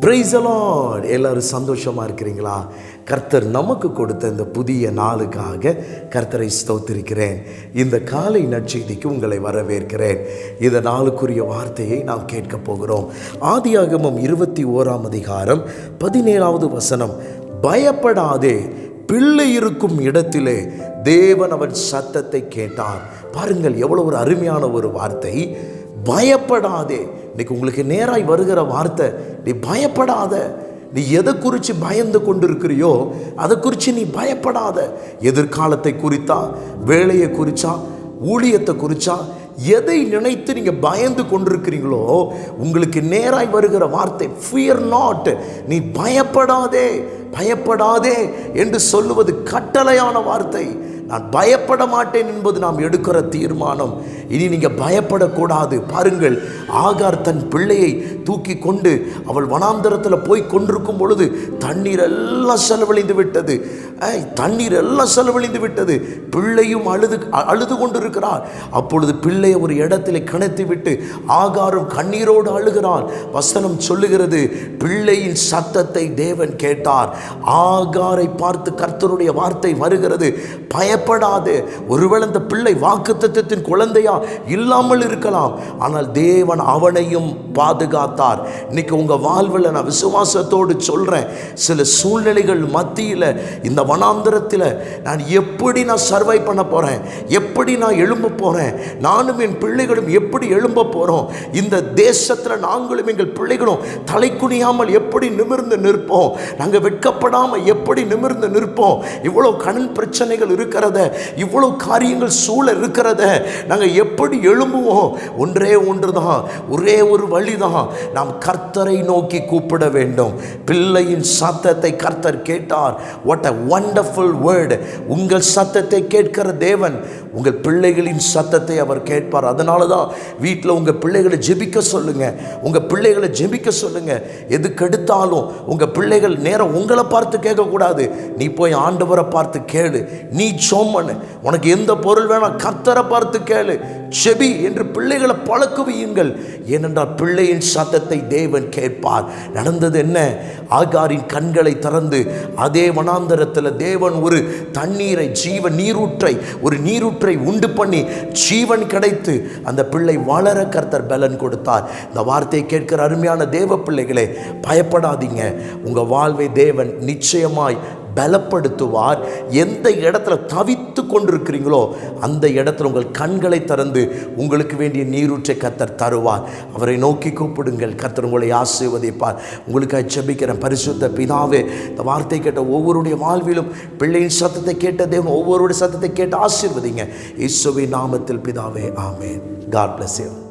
பிரைசலாட் எல்லாரும் சந்தோஷமா இருக்கிறீங்களா? கர்த்தர் நமக்கு கொடுத்த இந்த புதிய நாளுக்காக கர்த்தரை ஸ்தோத்திருக்கிறேன். இந்த காலை நற்செய்திக்கு உங்களை வரவேற்கிறேன். இந்த நாளுக்குரிய வார்த்தையை நாம் கேட்கப் போகிறோம். ஆதியாகமம் இருபத்தி ஓராம் அதிகாரம் பதினேழாவது வசனம். பயப்படாதே பிள்ளை இருக்கும் இடத்திலே தேவன் அவன் சத்தத்தை கேட்டார். பாருங்கள் எவ்வளவு ஒரு அருமையான ஒரு வார்த்தை. பயப்படாதே. இன்னைக்கு உங்களுக்கு நேராய் வருகிற வார்த்தை நீ பயப்படாத. நீ எதை குறித்து பயந்து கொண்டிருக்கிறியோ அதை குறித்து நீ பயப்படாத. எதிர்காலத்தை குறித்தா வேலையை குறித்தா ஊழியத்தை குறித்தா எதை நினைத்து நீங்கள் பயந்து கொண்டிருக்கிறீங்களோ உங்களுக்கு நேராய் வருகிற வார்த்தை ஃபியர் நாட் நீ பயப்படாதே பயப்படாதே என்று சொல்லுவது கட்டளையான வார்த்தை. நான் பயப்பட மாட்டேன் என்பது நாம் எடுக்கிற தீர்மானம். இனி நீங்கள் பயப்படக்கூடாது. பாருங்கள் ஆகார் தன் பிள்ளையை தூக்கி கொண்டு அவள் வனாந்தரத்தில் போய் கொண்டிருக்கும் பொழுது தண்ணீர் எல்லாம் செலவழிந்து விட்டது. தண்ணீர் எல்லாம் செலவழிந்து விட்டது. பிள்ளையும் அழுது அ- அழுது கொண்டிருக்கிறார் அப்பொழுது பிள்ளையை ஒரு இடத்திலே கிணத்து விட்டு ஆகாரம் கண்ணீரோடு அழுகிறார் வசனம் சொல்லுகிறது பிள்ளையின் சத்தத்தை தேவன் கேட்டார். ஆகாரை பார்த்து கர்த்தருடைய வார்த்தை வருகிறது. பயப்படாது. ஒருவேளை இந்த பிள்ளை வாக்குத்தத்தின் குழந்தையா இல்லாமல் இருக்கலாம். ஆனால் தேவன் அவனையும் பாதுகாத்தார். இன்னைக்கு உங்க வாழ்வில் நான் விசுவாசத்தோடு சொல்றேன். சில சூழ்நிலைகள் மத்தியில் இந்த வனாந்திரத்தில் நான் எப்படி நான் சர்வை பண்ண போறேன்? எப்படி நான் எழும்ப போறேன்? நானும் என் பிள்ளைகளும் எப்படி எழும்ப போறோம்? இந்த தேசத்தில் நாங்களும் எங்கள் பிள்ளைகளும் தலைக்குனியாமல் எப்படி நிமிர்ந்து நிற்போம்? நாங்கள் வெட்கப்படாமல் எப்படி நிமிர்ந்து நிற்போம்? இவ்வளோ கடன் பிரச்சனைகள் இருக்கிற இருக்கிறத இவ்வளோ காரியங்கள் சூழ இருக்கிறத நாங்கள் எப்படி எழும்புவோம்? ஒன்றே ஒன்று தான் ஒரே ஒரு வழி தான் நாம் கர்த்தரை நோக்கி கூப்பிட வேண்டும். பிள்ளையின் சத்தத்தை கர்த்தர் கேட்டார். வாட் அ ஒண்டர்ஃபுல் வேர்டு உங்கள் சத்தத்தை கேட்கிற தேவன் உங்கள் பிள்ளைகளின் சத்தத்தை அவர் கேட்பார். அதனால தான் வீட்டில் உங்கள் பிள்ளைகளை ஜெபிக்க சொல்லுங்க. உங்கள் பிள்ளைகளை ஜெபிக்க சொல்லுங்க. எதுக்கெடுத்தாலும் உங்கள் பிள்ளைகள் நேரம் உங்களை பார்த்து கேட்கக்கூடாது. நீ போய் ஆண்டவரை பார்த்து கேளு. நீ சோமனு உனக்கு எந்த பொருள் வேணாம் கத்தரை பார்த்து கேளு. செபி என்று பிள்ளைகளை பழக்குவியுங்கள் ஏனென்றால் பிள்ளையின் சத்தத்தை தேவன் கேட்பார். நடந்தது என்ன? ஆகாரின் கண்களை திறந்து அதே வனாந்தரத்தில் தேவன் ஒரு தண்ணீரை ஜீவ நீரூற்றை ஒரு நீரூற்றை உண்டு பண்ணி ஜீவன் கிடைத்து அந்த பிள்ளை வளர கர்த்தர் பலன் கொடுத்தார். இந்த வார்த்தையை கேட்கிற அருமையான தேவ பிள்ளைகளே பயப்படாதீங்க. உங்கள் வாழ்வை தேவன் நிச்சயமாய் பலப்படுத்துவார். எந்த இடத்துல தவித்து கொண்டிருக்கிறீங்களோ அந்த இடத்துல உங்கள் கண்களை திறந்து உங்களுக்கு வேண்டிய நீரூற்றை கத்தர் தருவார். அவரை நோக்கி கூப்பிடுங்கள். கத்தர் உங்களை ஆசீர்வதிப்பார். உங்களுக்காக ஜெபிக்கிறேன். பரிசுத்த பிதாவே இந்த வார்த்தை கேட்ட ஒவ்வொருடைய வாழ்விலும் பிள்ளையின் சத்தத்தை கேட்ட தேவன் ஒவ்வொருடைய சத்தத்தை கேட்டு ஆசீர்வதிங்க. இயேசுவின் நாமத்தில் பிதாவே ஆமே காட் பிளஸ் யூ